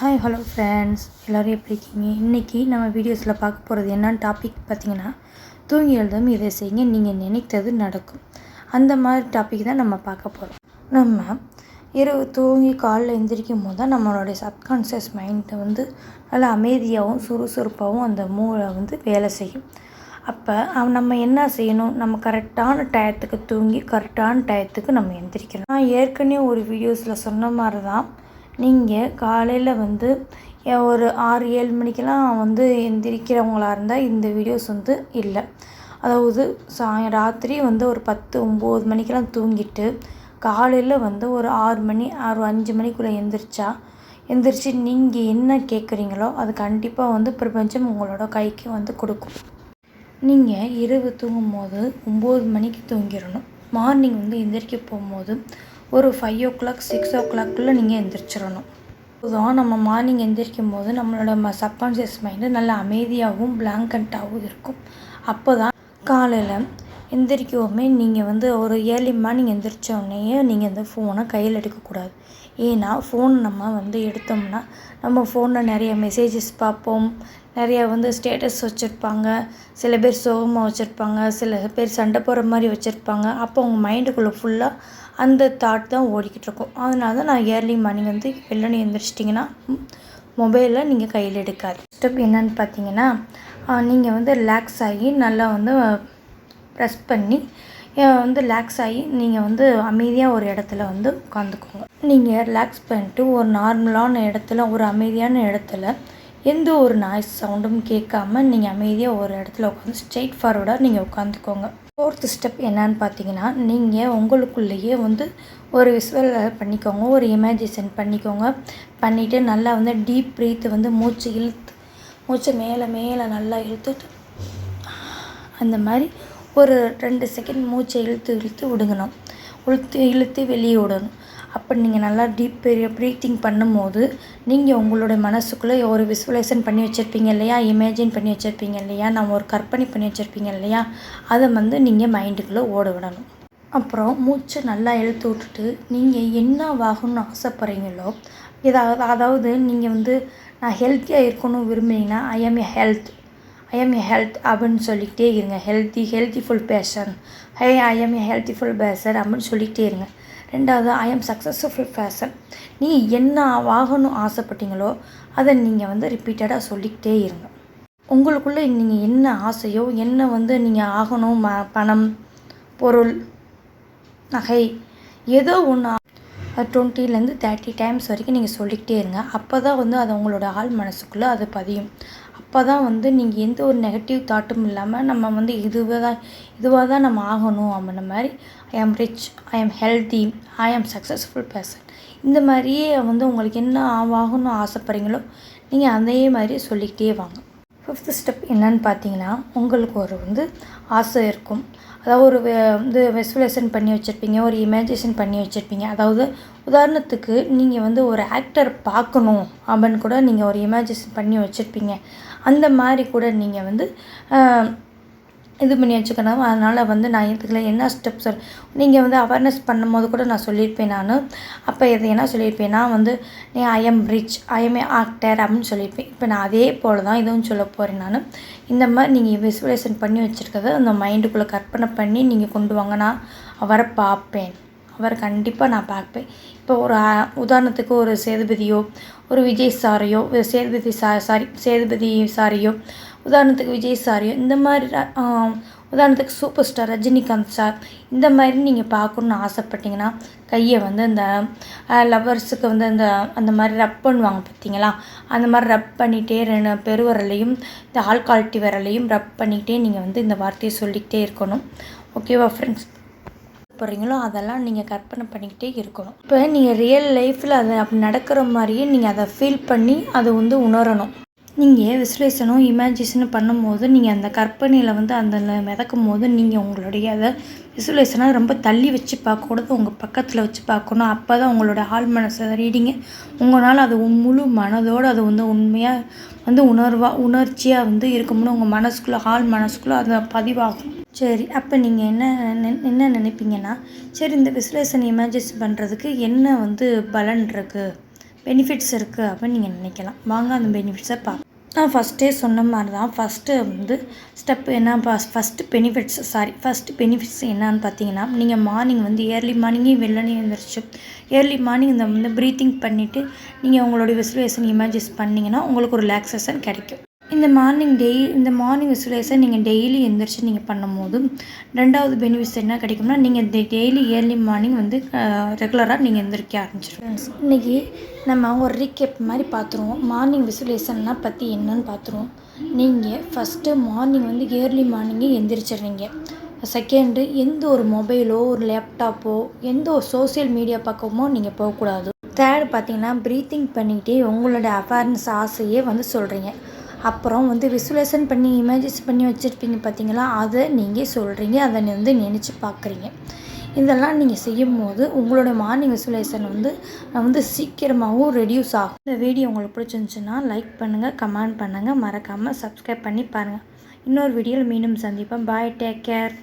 Hi hello friends எல்லோரும் எப்படி இருக்கீங்க? இன்றைக்கி நம்ம வீடியோஸில் பார்க்க போகிறது என்னன்னு டாபிக் பார்த்தீங்கன்னா தூங்கி எழுதும் இதை செய்யுங்க நீங்கள் நினைத்தது நடக்கும். அந்த மாதிரி டாபிக் தான் நம்ம பார்க்க போகிறோம் நம்ம இரவு தூங்கி காலில் எந்திரிக்கும் போது தான் நம்மளுடைய சப்கான்ஷியஸ் மைண்டை வந்து நல்லா அமைதியாகவும் சுறுசுறுப்பாகவும் அந்த மூளை வந்து வேலை செய்யும். அப்போ நம்ம என்ன செய்யணும்? நம்ம கரெக்டான டயத்துக்கு தூங்கி கரெக்டான டயத்துக்கு நம்ம எந்திரிக்கணும். நான் ஏற்கனவே ஒரு வீடியோஸில் சொன்ன மாதிரி தான் நீங்கள் காலையில் வந்து ஒரு ஆறு ஏழு மணிக்கெல்லாம் வந்து எந்திரிக்கிறவங்களா இருந்தால் இந்த வீடியோஸ் வந்து இல்லை. அதாவது சாய ராத்திரி வந்து ஒரு பத்து ஒம்பது மணிக்கெல்லாம் தூங்கிட்டு காலையில் வந்து ஒரு ஆறு மணி ஆறு அஞ்சு மணிக்குள்ளே எந்திரிச்சா எந்திரிச்சு நீங்கள் என்ன கேட்குறீங்களோ அது கண்டிப்பாக வந்து பிரபஞ்சம் உங்களோட கைக்கு வந்து கொடுக்கும். நீங்கள் இரவு தூங்கும் போது ஒம்பது மணிக்கு தூங்கிடணும். மார்னிங் வந்து எந்திரிக்க போகும்போது ஒரு ஃபைவ் ஓ கிளாக் சிக்ஸ் ஓ கிளாக்குள்ளே நீங்கள் எந்திரிச்சிடணும் அதுதான் நம்ம மார்னிங் எந்திரிக்கும் போது நம்மளோட ம சப்கான்ஷியஸ் மைண்டு நல்ல அமைதியாகவும் பிளாங்கண்ட்டாகவும் இருக்கும். அப்போ தான் காலையில் எந்திரிக்கவுமே நீங்கள் வந்து ஒரு ஏர்லி மார்னிங் எந்திரிச்ச உடனேயே நீங்கள் இந்த ஃபோனை கையில் எடுக்கக்கூடாது. ஏன்னா ஃபோன் நம்ம வந்து எடுத்தோம்னா நம்ம ஃபோனில் நிறைய மெசேஜஸ் பார்ப்போம். நிறையா வந்து ஸ்டேட்டஸ் வச்சுருப்பாங்க. சில பேர் சோகமாக வச்சுருப்பாங்க. சில பேர் சண்டை போடுற மாதிரி வச்சுருப்பாங்க. அப்போ அவங்க மைண்டுக்குள்ளே ஃபுல்லாக அந்த தாட் தான் ஓடிக்கிட்டு இருக்கும். அதனால தான் நான் ஏர்லி மார்னிங் வந்து வெள்ளனை எழுந்திரிச்சிட்டிங்கன்னா மொபைலில் நீங்கள் கையில் எடுக்காது ஸ்டெப் என்னன்னு பார்த்தீங்கன்னா நீங்கள் வந்து ரிலாக்ஸ் ஆகி நல்லா வந்து ப்ரெஸ் பண்ணி வந்து ரிலாக்ஸ் ஆகி நீங்கள் வந்து அமைதியாக ஒரு இடத்துல வந்து உட்காந்துக்கோங்க. நீங்கள் ரிலாக்ஸ் பண்ணிட்டு ஒரு நார்மலான இடத்துல ஒரு அமைதியான இடத்துல எந்த ஒரு நாய்ஸ் சவுண்டும் கேட்காம நீங்கள் அமைதியாக ஒரு இடத்துல உட்காந்து ஸ்ட்ரெயிட் ஃபார்வர்டாக நீங்கள் உட்காந்துக்கோங்க ஃபோர்த் ஸ்டெப் என்னன்னு பார்த்தீங்கன்னா நீங்கள் உங்களுக்குள்ளேயே வந்து ஒரு விஸ்வல் பண்ணிக்கோங்க ஒரு இமேஜினேஷன் பண்ணிக்கோங்க. பண்ணிவிட்டு நல்லா வந்து டீப் ப்ரீத்து வந்து மூச்சு இழுத்து மூச்சு மேலே மேலே நல்லா இழுத்துட்டு அந்த மாதிரி ஒரு ரெண்டு செகண்ட் மூச்சை இழுத்து இழுத்து விடுங்கணும். இழுத்து இழுத்து வெளியே விடணும். அப்போ நீங்கள் நல்லா டீப் ப்ரீத்திங் பண்ணும்போது நீங்கள் உங்களோட மனசுக்குள்ளே ஒரு விசுவலைசேஷன் பண்ணி வச்சுருப்பீங்க இல்லையா? இமேஜின் பண்ணி வச்சுருப்பீங்க இல்லையா? நம்ம ஒரு கற்பனை பண்ணி வச்சுருப்பீங்க இல்லையா? அதை வந்து நீங்கள் மைண்டுக்குள்ளே ஓட விடணும். அப்புறம் மூச்சு நல்லா இழுத்து விட்டுட்டு நீங்கள் என்ன ஆகணும்னு ஆசைப்பட்றீங்களோ இதாவது அதாவது நீங்கள் வந்து நான் ஹெல்த்தியாக இருக்கணும் விரும்புனீங்கன்னா I am a health I am a health அப்படின்னு சொல்லிக்கிட்டே இருங்க. Healthy healthful passion hey I am a healthful passion அப்படின்னு சொல்லிக்கிட்டே இருங்க. ரெண்டாவது ஐ ஆம் சக்ஸஸ்ஃபுல் பேஷன் நீ என்ன ஆகணும் ஆசைப்பட்டீங்களோ அதை நீங்கள் வந்து ரிப்பீட்டடாக சொல்லிக்கிட்டே இருங்க. உங்களுக்குள்ளே நீங்கள் என்ன ஆசையோ என்ன வந்து நீங்கள் ஆகணும் ம பணம் பொருள் நகை ஏதோ ஒன்று டுவெண்ட்டிலேருந்து தேர்ட்டி டைம்ஸ் வரைக்கும் நீங்கள் சொல்லிக்கிட்டே இருங்க. அப்போ தான் வந்து அது உங்களோட ஆள் மனசுக்குள்ளே அது பதியும். அப்போ தான் வந்து நீங்கள் எந்த ஒரு நெகட்டிவ் தாட்டும் இல்லாமல் நம்ம வந்து இதுவாக தான் இதுவாக தான் நம்ம ஆகணும் அப்படின்ற மாதிரி ஐ ஆம் ரிச் ஐ ஆம் ஹெல்த்தி ஐ ஆம் சக்ஸஸ்ஃபுல் பர்சன் இந்த மாதிரியே வந்து உங்களுக்கு என்ன ஆகணும்னு ஆசைப்பட்றீங்களோ நீங்கள் அதே மாதிரி சொல்லிக்கிட்டே வாங்க. ஃபிஃப்த் ஸ்டெப் என்னன்னு பார்த்தீங்கன்னா உங்களுக்கு ஒரு வந்து ஆசை இருக்கும். அதாவது ஒரு வந்து வெஸ்வலேஷன் பண்ணி வச்சுருப்பீங்க ஒரு இமேஜினேஷன் பண்ணி வச்சுருப்பீங்க. அதாவது உதாரணத்துக்கு நீங்கள் வந்து ஒரு ஆக்டர் பார்க்கணும் அப்படின்னு கூட நீங்கள் ஒரு இமேஜினேஷன் பண்ணி வச்சுருப்பீங்க. அந்த மாதிரி கூட நீங்கள் வந்து இது பண்ணி வச்சுக்கணும். அதனால் வந்து நான் இதுக்குள்ள என்ன ஸ்டெப்ஸ் நீங்கள் வந்து அவேர்னஸ் பண்ணும்போது கூட நான் சொல்லியிருப்பேன் நான். அப்போ இது என்ன சொல்லியிருப்பேன்னா வந்து நீ I am rich I am a actor அப்படின்னு சொல்லியிருப்பேன். இப்போ நான் அதே போல் தான் இதுவும் சொல்ல போகிறேன் நான். இந்த மாதிரி நீங்கள் விசுவலேஷன் பண்ணி வச்சுருக்கத அந்த மைண்டுக்குள்ளே கற்பனை பண்ணி நீங்கள் கொண்டு வாங்க. நான் அவரை பார்ப்பேன். அவரை கண்டிப்பாக நான் பார்ப்பேன். இப்போ ஒரு உதாரணத்துக்கு ஒரு சேதுபதியோ ஒரு விஜய் சாரையோ சேதுபதி சா சாரி சேதுபதி சாரையோ உதாரணத்துக்கு விஜய் சாரையோ இந்த மாதிரி உதாரணத்துக்கு சூப்பர் ஸ்டார் ரஜினிகாந்த் சார் இந்த மாதிரி நீங்கள் பார்க்கணுன்னு ஆசைப்பட்டீங்கன்னா கையை வந்து அந்த லவ்வர்ஸுக்கு வந்து அந்த அந்த மாதிரி ரப் பண்ணுவாங்க பார்த்தீங்களா? அந்த மாதிரி ரப் பண்ணிகிட்டே ரெண்டு பெருவரலையும் இந்த ஆள்கால்ட்டி விரலையும் ரப் பண்ணிக்கிட்டே நீங்கள் வந்து இந்த வார்த்தையை சொல்லிக்கிட்டே இருக்கணும். ஓகேவா ஃப்ரெண்ட்ஸ் போகிறீங்களோ அதெல்லாம் நீங்கள் கற்பனை பண்ணிக்கிட்டே இருக்கணும். இப்போ நீங்கள் ரியல் லைஃப்பில் அது அப்படி நடக்கிற மாதிரியே நீங்கள் அதை ஃபீல் பண்ணி அதை வந்து உணரணும். நீங்கள் விசுலேஷனும் இமேஜினேஷனும் பண்ணும்போது நீங்கள் அந்த கற்பனையில் வந்து அந்த மிதக்கும் போது நீங்கள் உங்களுடைய அதை விசுலேஷனை ரொம்ப தள்ளி வச்சு பார்க்கக்கூடாது. உங்கள் பக்கத்தில் வச்சு பார்க்கணும். அப்போ தான் உங்களோட ஆள் மனசை ரீடிங்கு உங்களால் அது முழு மனதோடு அது வந்து உண்மையாக வந்து உணர்வாக உணர்ச்சியாக வந்து இருக்கும்னு உங்கள் மனசுக்குள்ளே ஆள் மனசுக்குள்ளே அது பதிவாகும். சரி அப்போ நீங்கள் என்ன என்ன நினைப்பீங்கன்னா சரி இந்த விசுலேஷன் இமேஜிஸ் பண்ணுறதுக்கு என்ன வந்து பலன் இருக்குது பெனிஃபிட்ஸ் இருக்குது அப்படின்னு நீங்கள் நினைக்கலாம். வாங்க அந்த பெனிஃபிட்ஸை பா நான் ஃபஸ்ட்டே சொன்ன மாதிரி தான் ஃபஸ்ட்டு வந்து ஸ்டெப் என்ன first benefits sorry first benefits என்னன்னு பார்த்தீங்கன்னா நீங்கள் மார்னிங் வந்து ஏர்லி மார்னிங்கே வெள்ளனே எழுந்திரிச்சு ஏர்லி மார்னிங் இந்த வந்து ப்ரீத்திங் பண்ணிவிட்டு நீங்கள் உங்களுடைய விசுலேஷன் இமேஜஸ் பண்ணிங்கன்னா உங்களுக்கு ஒரு ரிலாக்ஸேஷன் கிடைக்கும். இந்த மார்னிங் டெய் இந்த மார்னிங் விசுவலைசர் நீங்கள் டெய்லி எந்திரிச்சு நீங்கள் பண்ணும்போது ரெண்டாவது பெனிஃபிட்ஸ் என்ன கிடைக்கும்னா நீங்கள் டெய்லி ஏர்லி மார்னிங் வந்து ரெகுலராக நீங்கள் எந்திரிக்க ஆரம்பிச்சிருவோம் இன்றைக்கி நம்ம ஒரு ரீகேப் மாதிரி பார்த்துருவோம். மார்னிங் விசுவலைசன்னா பற்றி என்னன்னு பார்த்துருவோம். நீங்கள் ஃபஸ்ட்டு மார்னிங் வந்து ஏர்லி மார்னிங்கே எந்திரிச்சிடுறீங்க. செகண்டு எந்த ஒரு மொபைலோ ஒரு லேப்டாப்போ எந்த ஒரு சோசியல் மீடியா பக்கமோ நீங்கள் போகக்கூடாது. தேர்ட் பார்த்தீங்கன்னா ப்ரீத்திங் பண்ணிக்கிட்டே உங்களோட அவேர்னஸ் ஆசையே வந்து சொல்கிறீங்க அப்புறம் வந்து விசுவலேஷன் பண்ணி இமேஜஸ் பண்ணி வச்சுருப்பீங்க பார்த்தீங்களா அதை நீங்கள் சொல்கிறீங்க அதை வந்து நினச்சி பார்க்குறீங்க இதெல்லாம் நீங்கள் செய்யும் போது உங்களோட மார்னிங் விசுவலைசன் வந்து வந்து சீக்கிரமாகவும் ரெடியூஸ் ஆகும். இந்த வீடியோ உங்களுக்கு பிடிச்சிருந்துச்சுன்னா லைக் பண்ணுங்கள் கமெண்ட் பண்ணுங்கள் மறக்காமல் சப்ஸ்கிரைப் பண்ணி பாருங்கள் இன்னொரு வீடியோவில் மீண்டும் சந்திப்போம். Bye take care